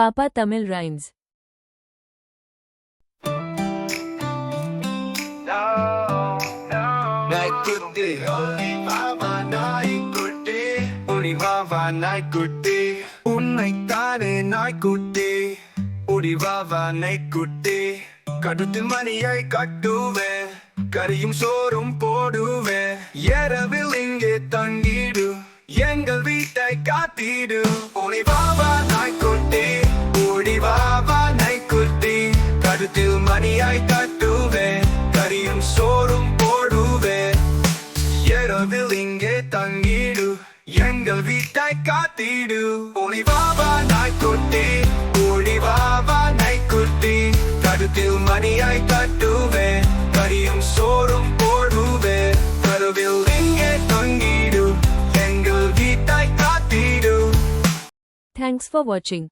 பாப்பா தமிழ் ரைம்ஸ். நாய்க்குட்டி. ஒளிவாவா நாய்க்குட்டி ஒளிவாவா நாய்க்குட்டி. உன்னைத்தானே நாய்க்குட்டி. ஒளிவாவா நாய்க்குட்டி. கடுத்து மணியை கட்டுவேன் கரியும் சோறும் போடுவேன் இரவில் இங்கே தங்கிடு. எங்கள் வீட்டை காத்திடு. ஒளிவாவா கடுத்தில் மணியாய் கட்டுவேன் கரியும் சோறும் போடுவேன் இரவில் இங்கே தங்கிடு எங்கள் வீட்டை காத்திடு. ஒளிவாவா நாய்க்குட்டி ஒளிவாவா நாய்க்குட்டி கருத்தில் மணியை கட்டுவேன் கரியும் சோறும் போடுவேன் கருவில் இங்கே தங்கிடு எங்கள் வீட்டை காத்திடு. Thanks for watching.